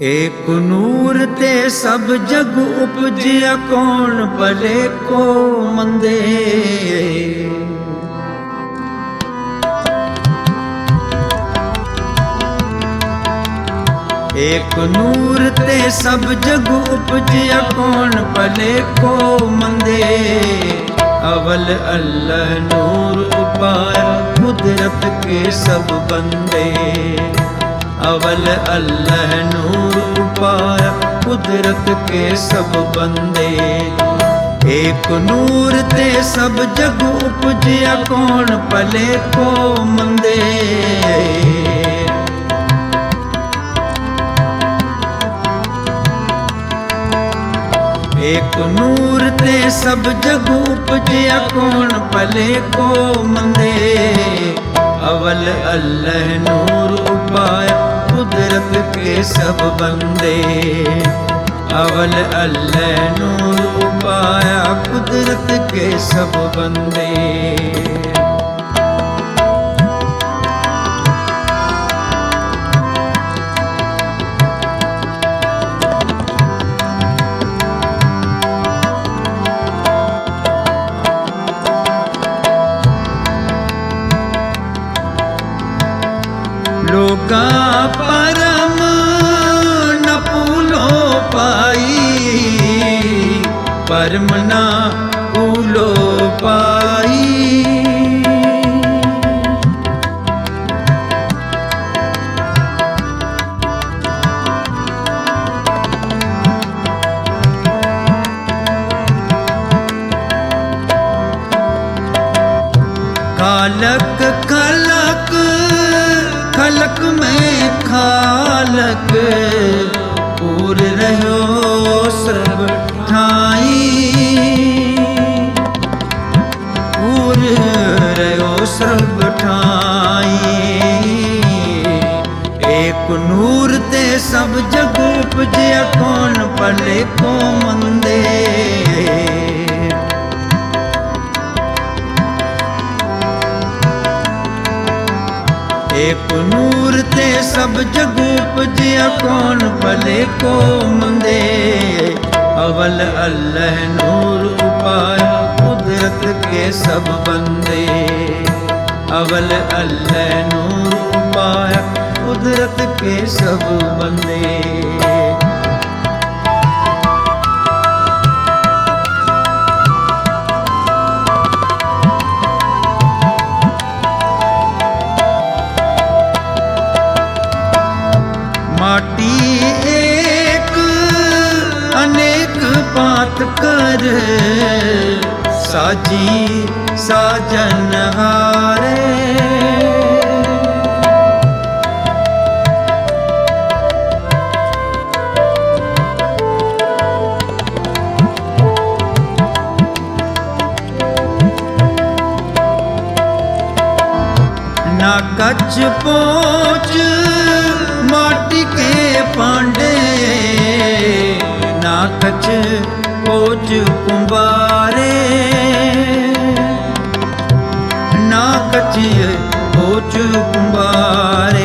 ਏਕ ਨੂਰ ਤੇ ਸਭ ਜਗ ਉਪਜਿਆ ਕੌਣ ਭਲੇ ਕੋ ਮੰਦੇ? ਏਕ ਨੂਰ ਤੇ ਸਭ ਜਗ ਉਪਜਿਆ ਕੌਣ ਭਲੇ ਕੋ ਮੰਦੇ? ਅਵਲ ਅੱਲਹ ਨੂਰ ਉਪਾਇਆ ਕੁਦਰਤ ਕੇ ਸਭ ਬੰਦੇ। ਅਵਲ ਅੱਲਹ ਨੂਰ ਉਪਾਇਆ ਕੁਦਰਤ ਕੇ ਸਭ ਬੰਦੇ। ਏਕ ਨੂਰ ਤੇ ਸਭ ਜਗ ਉਪਜਿਆ ਕੌਣ ਭਲੇ ਕੋ ਮੰਦੇ। ਏਕ ਨੂਰ ਤੇ ਸਭ ਜਗ ਉਪਜਿਆ ਕੌਣ ਭਲੇ ਕੋ ਮੰਦੇ। ਅਵਲ ਅੱਲਹ ਨੂਰ ਉਪਾਇਆ ਕੁਦਰਤ ਕੇ ਸਭ ਬੰਦੇ। ਅਵਲ ਅੱਲਹ ਨੂਰ ਪਾਇਆ ਕੁਦਰਤ ਕੇ ਸਭ ਬੰਦੇ। ਲੋਕਾਂ ਪਰਮ ਕਰਮ ਨਾ ਪਾਈ। ਕਾਲਕ ਕਲਕ ਖਲਕ ਮੈਂ ਖਾਲਕ ਪੂਰ ਰਹਿਓ रयो सर्ब ठाई एक नूर ते सब जग उपजया कौन पले को मंदे एक नूर ते सब जग उपजया कौन भले को मंदे अवल अल्लाह नूर उपाया ਕੁਦਰਤ ਕੇ ਸਭ ਬੰਦੇ। ਅਵਲ ਅੱਲਹ ਨੂਰ ਉਪਾਇਆ ਕੁਦਰਤ ਕੇ ਸਭ ਬੰਦੇ। ਸਾਜੀ ਸਾਜਨ ਹਾਰੇ। ਨਾ ਕੱਚ ਪੋਚ ਮਾਟੀ ਕੇ ਪਾਂਡੇ ਨਾ ਕੱਚ ਪੋਚ ਕੁੰਬਾ ਸਾਚੀਏ ਹੋਜ ਕੁੰਬਾਰੇ।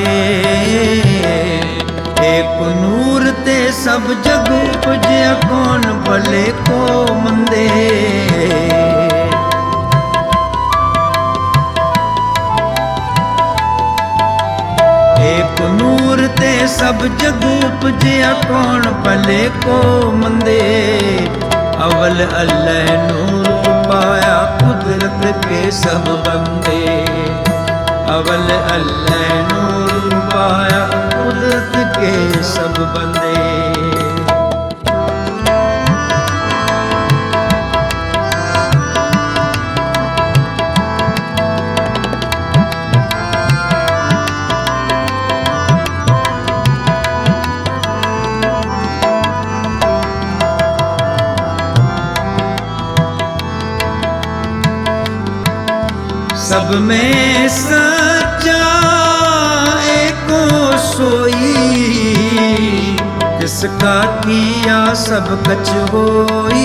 ਏਕ ਨੂਰ ਤੇ ਸਭ ਜਗ ਪੁਜਿਆ ਕੋਨ ਭਲੇ ਕੋ ਮੰਦੇ। ਏਕ ਨੂਰ ਤੇ ਸਭ ਜਗ ਪੁਜਿਆ ਕੋਨ ਭਲੇ ਕੋ ਮੰਦੇ। ਅਵਲ ਅੱਲਾ ਨੂਰ ਪਾਇਆ ਕੁਦਰਤ ਕੇ ਸਭ ਬੰਦੇ। ਅਵਲ ਅੱਲਹ ਨੂਰ ਉਪਾਇਆ ਕੁਦਰਤ ਕੇ ਸਭ ਬੰਦੇ सब में सच्चा जिसका किया सब कछ होई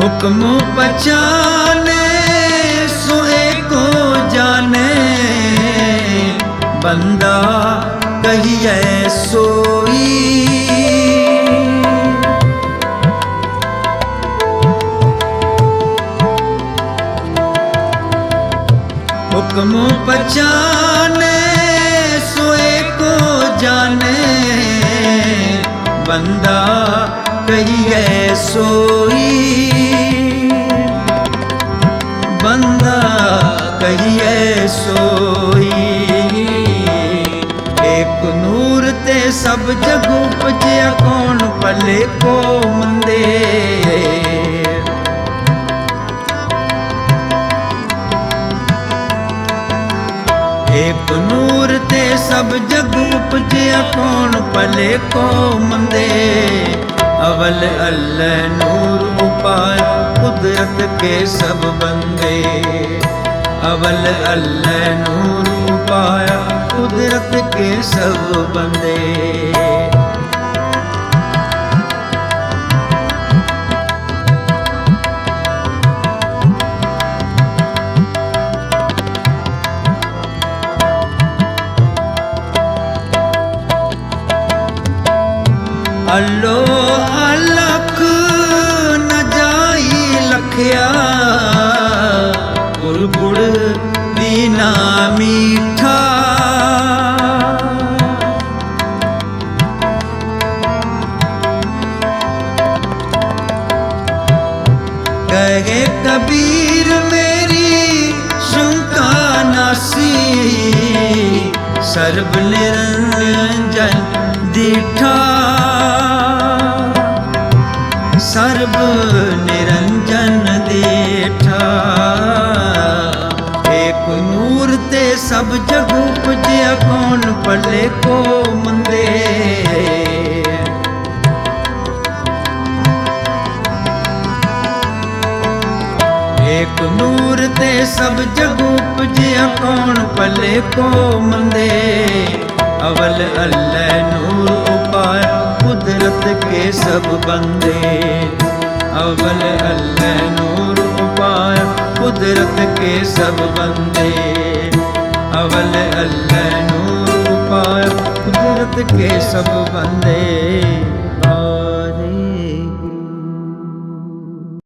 हुक्म पहचाने सोए को जाने बंदा कहिए सोई ਹੁਕਮ ਪਛਾਨੇ ਸੋਏ ਕੋ ਜਾਣੇ। ਬੰਦਾ ਕਹੀਏ ਸੋਈ। ਬੰਦਾ ਕਹੀ ਏਕ ਨੂਰ ਤੇ ਸਭ ਜਗ ਉਪਜਿਆ ਕੌਣ? ਭਲੇ ਕੋ ਮੰਦੇ ਅਵਲ ਅੱਲਾ ਨੂਰ ਉਪਾਇਆ ਕੁਦਰਤ ਕੇ ਸਭ ਬੰਦੇ। ਅਵਲ ਅੱਲਾ ਨੂਰ ਉਪਾਇਆ ਕੁਦਰਤ ਕੇ ਸਭ ਬੰਦੇ। ਅੱਲੋ ਅਲਖ ਨ ਜਾਈ ਲਖਿਆ। ਗੁਰ ਦੀ ਦੀਨਾ ਕਹੇ ਕਬੀਰ ਮੇਰੀ ਸ਼ੰਕਾ ਨਾਸੀ। ਸਰਬ ਨਿਰੰਜਨ ਦੀਠਾ ਸਰਬ ਨਿਰੰਜਨ ਦੀਠਾ। ਏਕ ਨੂਰ ਤੇ ਸਭ ਜਗ ਉਪਜਿਆ ਕੌਣ ਭਲੇ ਕੋ ਮੰਦੇ। ਏਕ ਨੂਰ ਤੇ ਸਭ ਜਗ ਉਪਜਿਆ ਕੌਣ ਭਲੇ ਕੋ ਮੰਦੇ। ਅਵਲ ਅੱਲਾ ਨੂਰ ਉਪਾਇਆ ਕੁਦਰਤ ਕੇ ਸਭ ਬੰਦੇ। ਅਵਲ ਅੱਲਾ ਨੂਰ ਉਪਾਇਆ ਕੁਦਰਤ ਕੇ ਸਭ ਬੰਦੇ। ਅਵਲ ਅੱਲਾ ਨੂਰ ਉਪਾਇਆ ਕੁਦਰਤ ਕੇ ਸਭ ਬੰਦੇ।